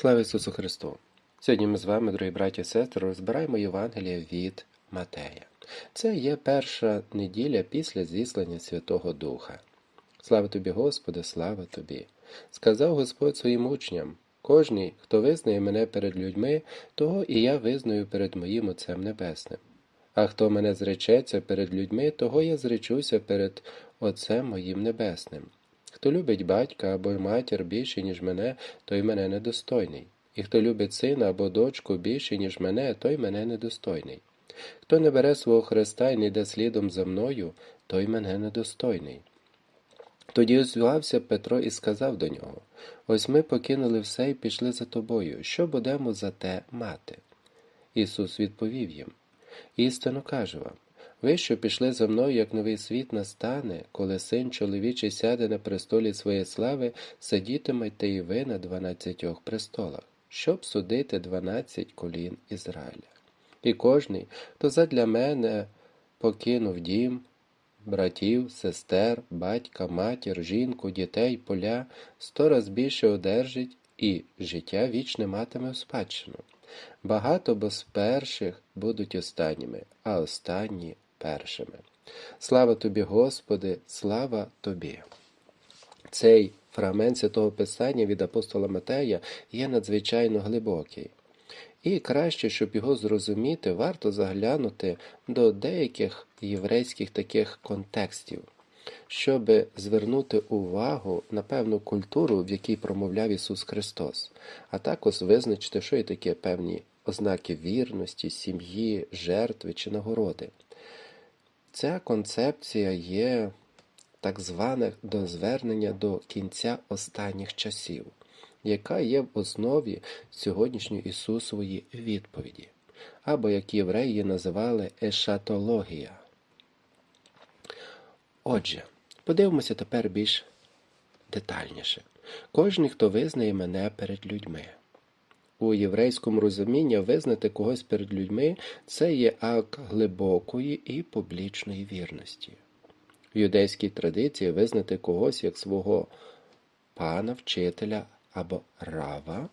Слава Ісусу Христу! Сьогодні ми з вами, дорогі браті і сестри, розбираємо Євангелія від Матея. Це є перша неділя після зіслання Святого Духа. Слава тобі, Господи, слава тобі! Сказав Господь своїм учням: кожний, хто визнає мене перед людьми, того і я визнаю перед моїм Отцем Небесним. А хто мене зречеться перед людьми, того я зречуся перед Отцем моїм Небесним. Хто любить батька або матір більше, ніж мене, той мене недостойний. І хто любить сина або дочку більше, ніж мене, той мене недостойний. Хто не бере свого Христа і не йде слідом за мною, той мене недостойний. Тоді озвався Петро і сказав до нього Ось ми покинули все і пішли за тобою. Що будемо за те мати? Ісус відповів їм Істинно кажу вам ви, що пішли за мною, як новий світ настане, коли син чоловічий сяде на престолі своєї слави, сидітимете і ви на дванадцятьох престолах, щоб судити дванадцять колін Ізраїля. І кожний, хто задля мене покинув дім, братів, сестер, батька, матір, жінку, дітей, поля, сто раз більше одержить і життя вічне матиме в спадщину. Багато бо з перших будуть останніми, а останні першими. Слава тобі, Господи, слава тобі! Цей фрагмент святого Писання від апостола Матея є надзвичайно глибокий. І краще, щоб його зрозуміти, варто заглянути до деяких єврейських таких контекстів, щоб звернути увагу на певну культуру, в якій промовляв Ісус Христос, а також визначити, що є таке певні ознаки вірності, сім'ї, жертви чи нагороди. Ця концепція є так зване до звернення до кінця останніх часів, яка є в основі сьогоднішньої Ісусової відповіді, або як євреї називали ешатологія. Отже, подивимося тепер більш детальніше. Кожен, хто визнає мене перед людьми. У єврейському розумінні визнати когось перед людьми це є акт глибокої і публічної вірності. В юдейській традиції визнати когось як свого пана, вчителя або рава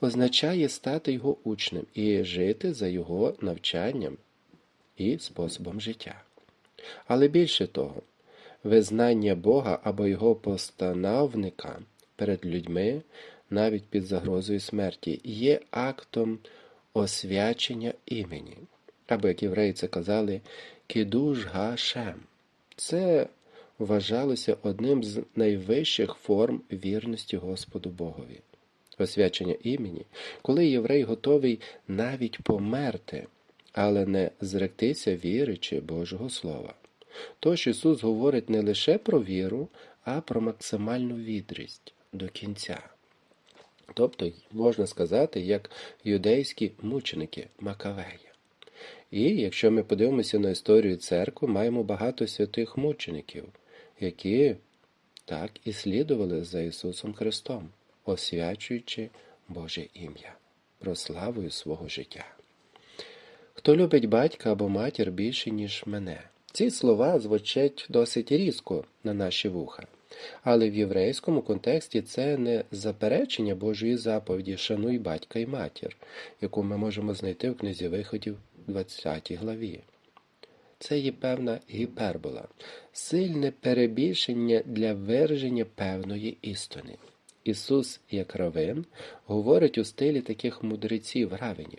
означає стати його учнем і жити за його навчанням і способом життя. Але більше того, визнання Бога або його постановника перед людьми навіть під загрозою смерті, є актом освячення імені. Або, як євреї це казали, кідуш гашем. Це вважалося одним з найвищих форм вірності Господу Богові. Освячення імені, коли єврей готовий навіть померти, але не зректися віри чи Божого Слова. Тож Ісус говорить не лише про віру, а про максимальну відрість до кінця. Тобто, можна сказати, як юдейські мученики Макавея. І якщо ми подивимося на історію церкви, маємо багато святих мучеників, які так і слідували за Ісусом Христом, освячуючи Боже ім'я, прославою свого життя. Хто любить батька або матір більше, ніж мене? Ці слова звучать досить різко на наші вуха. Але в єврейському контексті це не заперечення Божої заповіді Шануй батька і матір, яку ми можемо знайти в книзі виходів 20 главі. Це є певна гіпербола, сильне перебільшення для вираження певної істини. Ісус, як равин, говорить у стилі таких мудреців равенів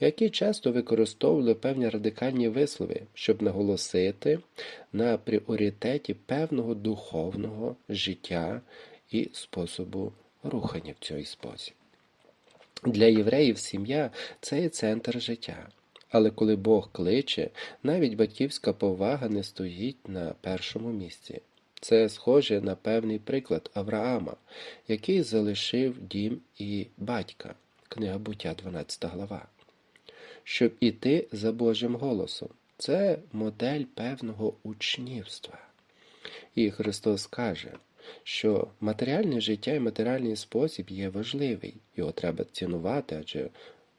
які часто використовували певні радикальні вислови, щоб наголосити на пріоритеті певного духовного життя і способу рухання в цей спосіб. Для євреїв сім'я це є центр життя. Але коли Бог кличе, навіть батьківська повага не стоїть на першому місці. Це схоже на певний приклад Авраама, який залишив дім і батька. Книга буття, 12 глава щоб іти за Божим голосом. Це модель певного учнівства. І Христос каже, що матеріальне життя і матеріальний спосіб є важливий, його треба цінувати, адже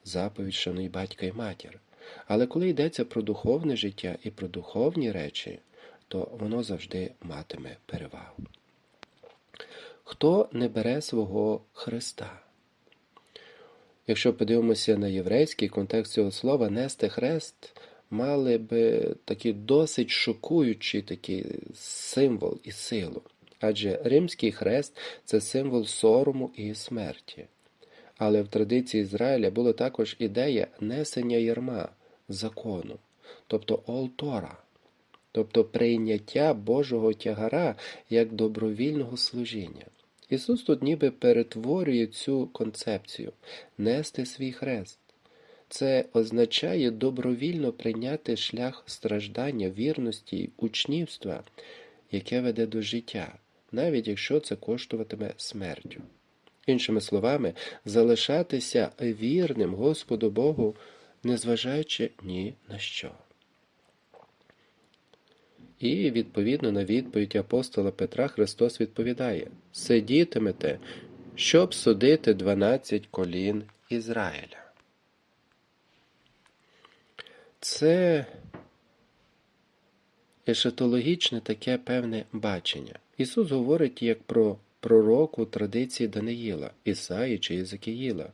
заповідь шануй батька і матір. Але коли йдеться про духовне життя і про духовні речі, то воно завжди матиме перевагу. Хто не бере свого Христа? Якщо подивимося на єврейський контекст цього слова, нести хрест мали би такий досить шокуючий такий символ і силу. Адже римський хрест це символ сорому і смерті. Але в традиції Ізраїля була також ідея несення ярма закону, тобто олтора, тобто прийняття Божого тягара як добровільного служіння. Ісус тут ніби перетворює цю концепцію нести свій хрест. Це означає добровільно прийняти шлях страждання, вірності й учнівства, яке веде до життя, навіть якщо це коштуватиме смертю. Іншими словами, залишатися вірним Господу Богу, незважаючи ні на що. І, відповідно на відповідь апостола Петра, Христос відповідає: Сидітимете, щоб судити дванадцять колін Ізраїля. Це ешатологічне таке певне бачення. Ісус говорить як про пророку традиції Даниїла, Ісаї чи Єзекіїла.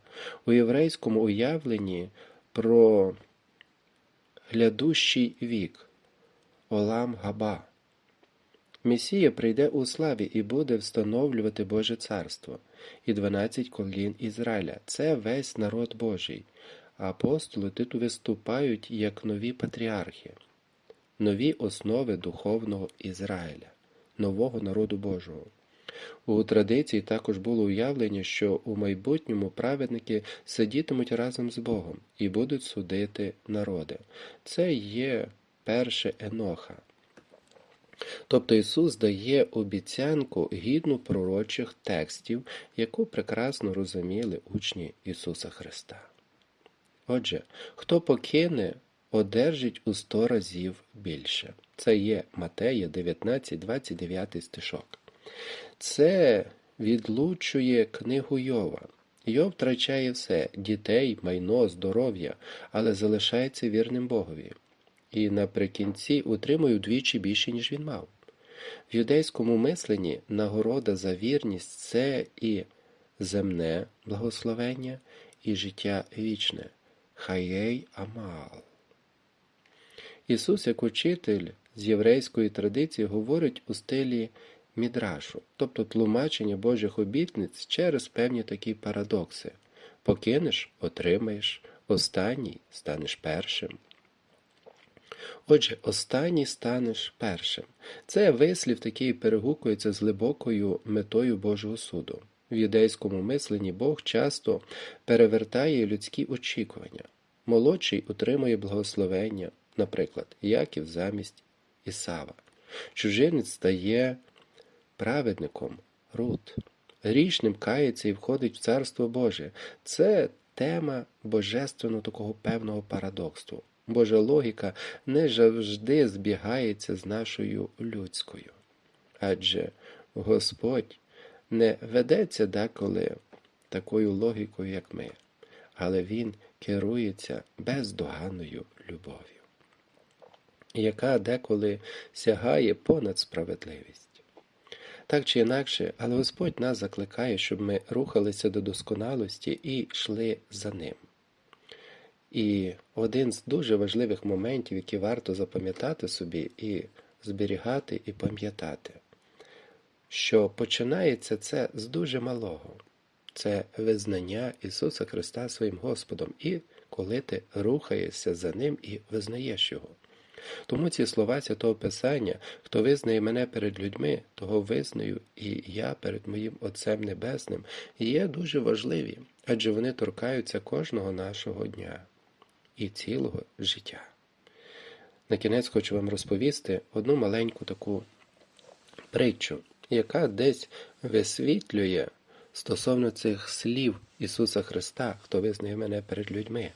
У єврейському уявленні про глядущий вік Олам Габа. Месія прийде у славі і буде встановлювати Боже царство і дванадцять колін Ізраїля. Це весь народ Божий. Апостоли тут виступають як нові патріархи, нові основи духовного Ізраїля, нового народу Божого. У традиції також було уявлення, що у майбутньому праведники сидітимуть разом з Богом і будуть судити народи. Це є перше Еноха. Тобто Ісус дає обіцянку гідну пророчих текстів, яку прекрасно розуміли учні Ісуса Христа. Отже, хто покине, одержить у сто разів більше. Це є Матея 19, 29 стишок. Це відлучує книгу Йова. Йов втрачає все дітей, майно, здоров'я, але залишається вірним Богові. І наприкінці утримує вдвічі більше, ніж він мав. В юдейському мисленні нагорода за вірність це і земне благословення, і життя вічне. Хаєй Амал. Ісус, як учитель з єврейської традиції, говорить у стилі мідрашу, тобто тлумачення Божих обітниць через певні такі парадокси. Покинеш, отримаєш, останній станеш першим. Отже, останній станеш першим. Це вислів такий перегукується з глибокою метою Божого суду. В юдейському мисленні Бог часто перевертає людські очікування. Молодший отримує благословення, наприклад, Яків замість Ісава. Чужинець стає праведником, Рут. Грішним кається і входить в Царство Боже. Це тема божественного такого певного парадоксу. Божа логіка не завжди збігається з нашою людською. Адже Господь не ведеться деколи такою логікою, як ми, але Він керується бездоганною любов'ю, яка деколи сягає понад справедливість. Так чи інакше, але Господь нас закликає, щоб ми рухалися до досконалості і йшли за ним. І один з дуже важливих моментів, які варто запам'ятати собі і зберігати і пам'ятати, що починається це з дуже малого. Це визнання Ісуса Христа своїм Господом, і коли ти рухаєшся за Ним і визнаєш Його. Тому ці слова Святого Писання, хто визнає мене перед людьми, того визнаю і я перед моїм Отцем Небесним, є дуже важливі, адже вони торкаються кожного нашого дня і цілого життя. На кінець хочу вам розповісти одну маленьку таку притчу, яка десь висвітлює стосовно цих слів Ісуса Христа, хто визнає мене перед людьми.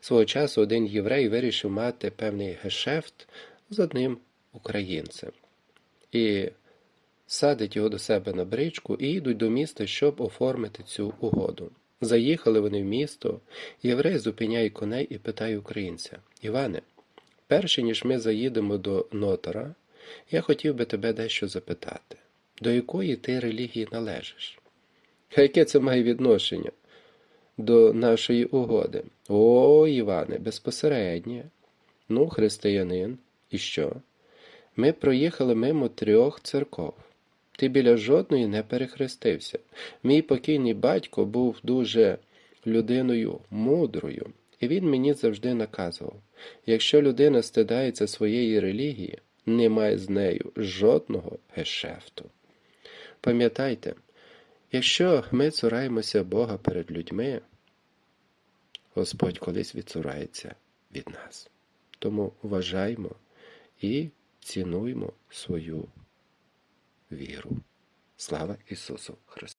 Свого часу один єврей вирішив мати певний гешефт з одним українцем. І садить його до себе на бричку і йдуть до міста, щоб оформити цю угоду. Заїхали вони в місто, єврей зупиняє коней і питає українця Іване, перше ніж ми заїдемо до нотара, я хотів би тебе дещо запитати, до якої ти релігії належиш? А яке це має відношення? до нашої угоди? О, Іване, безпосереднє. Ну, християнин, і що? Ми проїхали мимо трьох церков. Ти біля жодної не перехрестився. Мій покійний батько був дуже людиною мудрою, і він мені завжди наказував: якщо людина стидається своєї релігії, немає з нею жодного гешефту. Пам'ятайте, якщо ми цураємося Бога перед людьми, Господь колись відцурається від нас. Тому вважаймо і цінуймо свою віру. Слава Ісусу Христу!